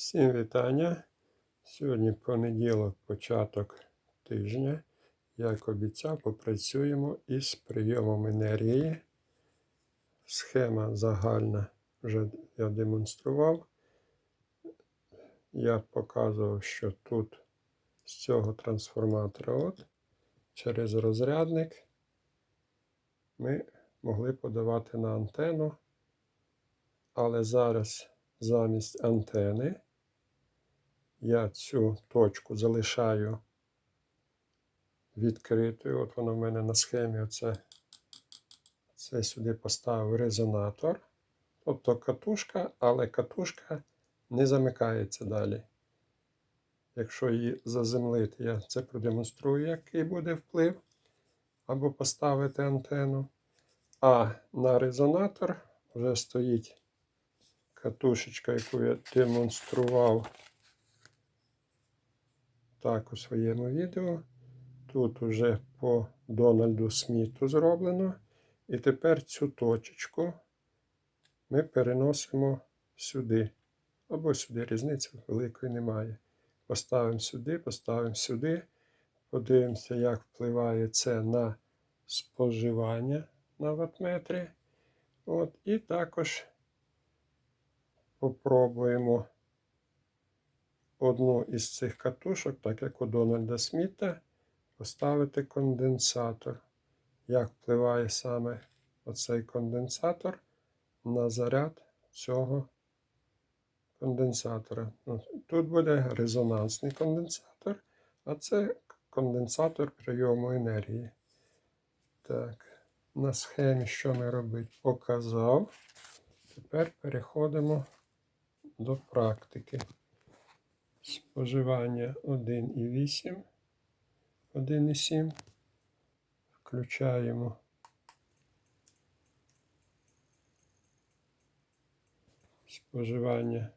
Всім вітання. Сьогодні понеділок, початок тижня. Як обіцяв, попрацюємо із прийомом енергії. Схема загальна вже я демонстрував. Я показував, що тут з цього трансформатора от, через розрядник ми могли подавати на антенну, але зараз замість антени я цю точку залишаю відкритою. От воно в мене на схемі. Оце, це сюди поставив резонатор. Тобто катушка, але катушка не замикається далі. Якщо її заземлити, я це продемонструю, який буде вплив, або поставити антенну. А на резонатор вже стоїть катушечка, яку я демонстрував так у своєму відео. Тут уже по Дональду Сміту зроблено. І тепер цю точечку ми переносимо сюди. Або сюди різниці великої немає. Поставимо сюди, поставимо сюди. Подивимося, як впливає це на споживання на ватметрі. От, І також попробуємо одну із цих катушок, так як у Дональда Сміта, поставити конденсатор. Як впливає саме оцей конденсатор на заряд цього конденсатора. Ну, Тут буде резонансний конденсатор, а це конденсатор прийому енергії. Так, на схемі, що ми робити, показав. Тепер переходимо до практики. Споживання 1,8, 1,7. Включаємо. Споживання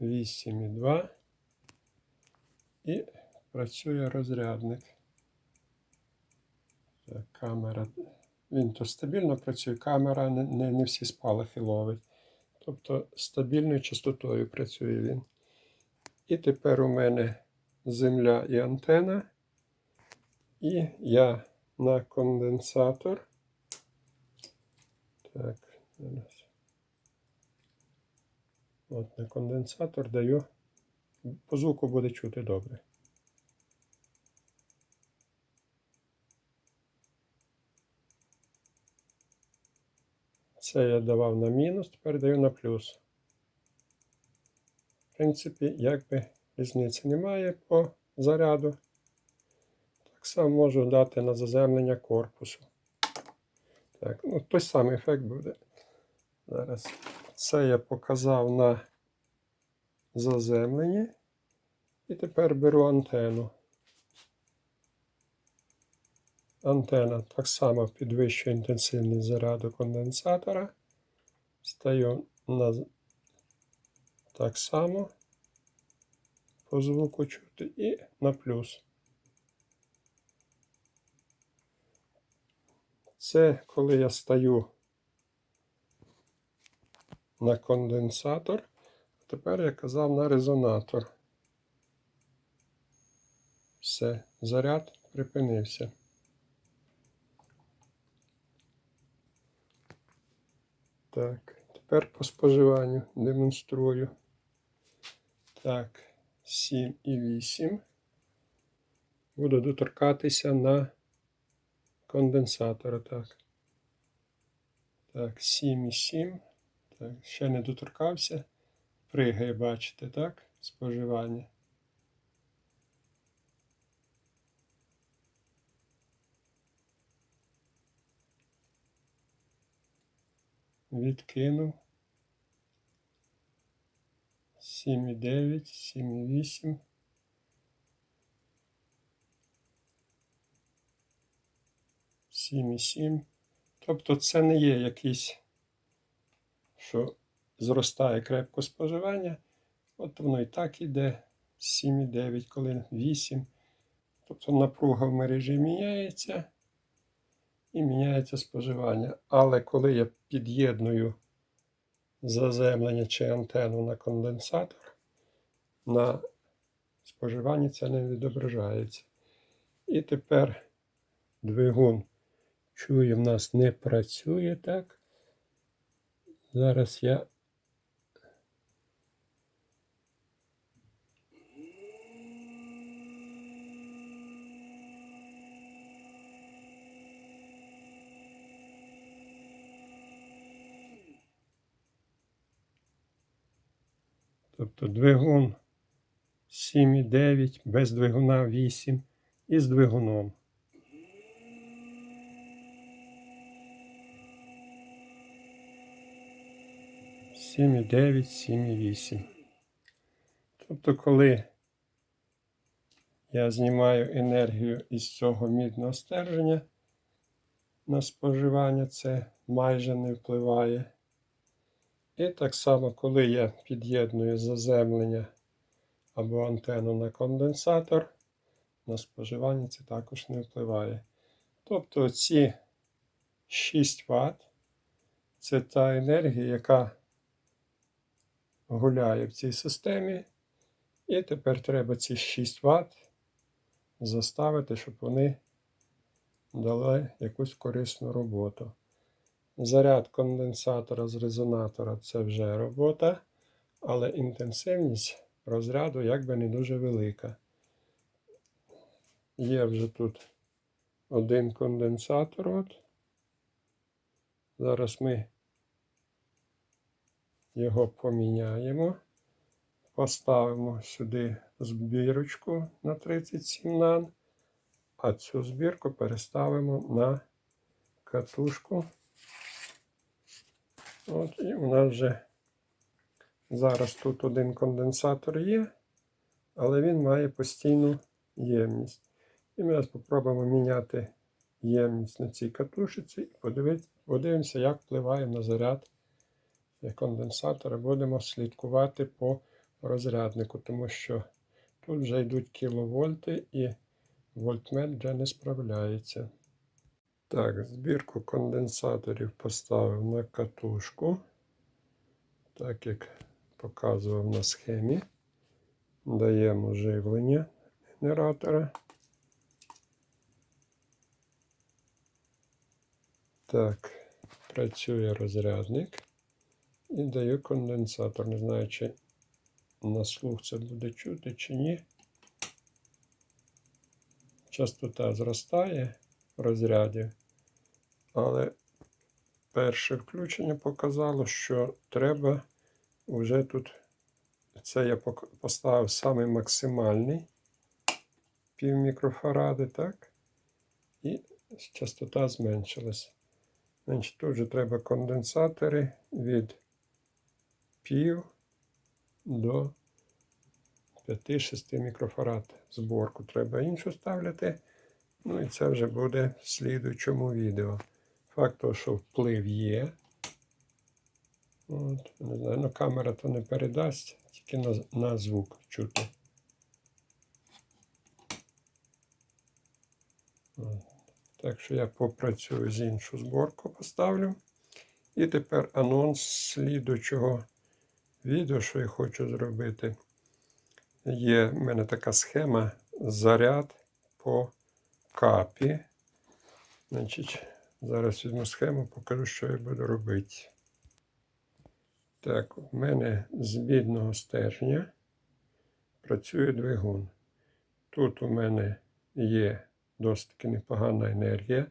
8,2 і працює розрядник. Так, камера. Він то стабільно працює, камера не, не, всі спалахи ловить. Тобто стабільною частотою працює він. І тепер у мене земля і антена. І я на конденсатор. Так, зараз. От на конденсатор даю. По звуку буде чути добре. Це я давав на мінус, тепер даю на плюс. В принципі, якби різниці немає по заряду. Так само можу дати на заземлення корпусу. Так, ну той самий ефект буде. Зараз це я показав на заземленні. І тепер беру антенну. Антена так само підвищує інтенсивність заряду конденсатора. Стаю на так само по звуку чути і на плюс. Це коли я стаю на конденсатор, тепер я казав на резонатор. Все, заряд припинився. Так, тепер по споживанню демонструю. Так, 7 і 8. Буду доторкатися на конденсатора. Так. Так, 7 і 7. Так, ще не доторкався. Пригає, бачите, так? Споживання. Відкинув. 7,9, 7,8. Сім і сім. Тобто це не є якийсь, що зростає крепко споживання. От воно і так іде 7,9, коли 8. Тобто напруга в мережі міняється і міняється споживання. Але коли я під'єдную заземлення чи антенну на конденсатор, на споживанні це не відображається. І тепер двигун чує, в нас не працює так. Зараз я Тобто двигун 7,9, без двигуна 8 і з двигуном. Сім і дев'ять, сім і вісім. Тобто, коли я знімаю енергію із цього мідного стерження на споживання, це майже не впливає. І так само, коли я під'єдную заземлення або антенну на конденсатор, на споживання це також не впливає. Тобто ці 6 Вт це та енергія, яка гуляє в цій системі. І тепер треба ці 6 Вт заставити, щоб вони дали якусь корисну роботу. Заряд конденсатора з резонатора це вже робота, але інтенсивність розряду якби не дуже велика. Є вже тут один конденсатор. От. Зараз ми його поміняємо. Поставимо сюди збірочку на 37 нан, а цю збірку переставимо на катушку. От, І у нас вже зараз тут один конденсатор є, але він має постійну ємність. І ми зараз спробуємо міняти ємність на цій катушиці і подивимося, як впливає на заряд конденсатора. Будемо слідкувати по розряднику, тому що тут вже йдуть кіловольти і вольтмет вже не справляється. Так, збірку конденсаторів поставив на катушку, так як показував на схемі. Даємо живлення генератора. Так, працює розрядник і даю конденсатор. Не знаю, чи на слух це буде чути, чи ні. Частота зростає розрядів. Але перше включення показало, що треба вже тут, це я поставив саме максимальний пів мікрофаради, так? І частота зменшилась. Значить, тут вже треба конденсатори від пів до 5-6 мікрофарад. Зборку треба іншу ставляти. Ну і це вже буде в слідуючому відео. Факт того, що вплив є. От, не знаю, ну камера то не передасть, тільки на, на звук чути. Так що я попрацюю з іншу зборку, поставлю. І тепер анонс слідучого відео, що я хочу зробити. Є в мене така схема заряд по капі. Значить, Зараз візьму схему, покажу, що я буду робити. Так, у мене з бідного стержня працює двигун. Тут у мене є досить таки непогана енергія,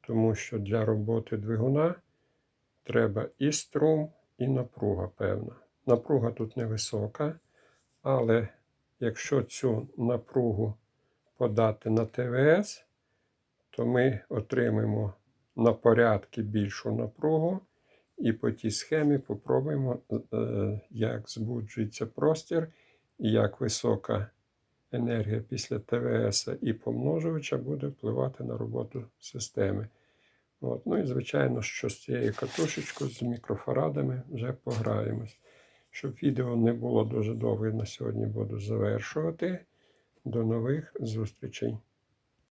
тому що для роботи двигуна треба і струм, і напруга певна. Напруга тут невисока, але якщо цю напругу подати на ТВС, то ми отримаємо на порядки більшу напругу. І по тій схемі попробуємо, е, як збуджується простір, і як висока енергія після ТВС і помножувача буде впливати на роботу системи. От. Ну і, звичайно, що з цією катушечкою, з мікрофарадами вже пограємось. Щоб відео не було дуже довге, на сьогодні буду завершувати. До нових зустрічей!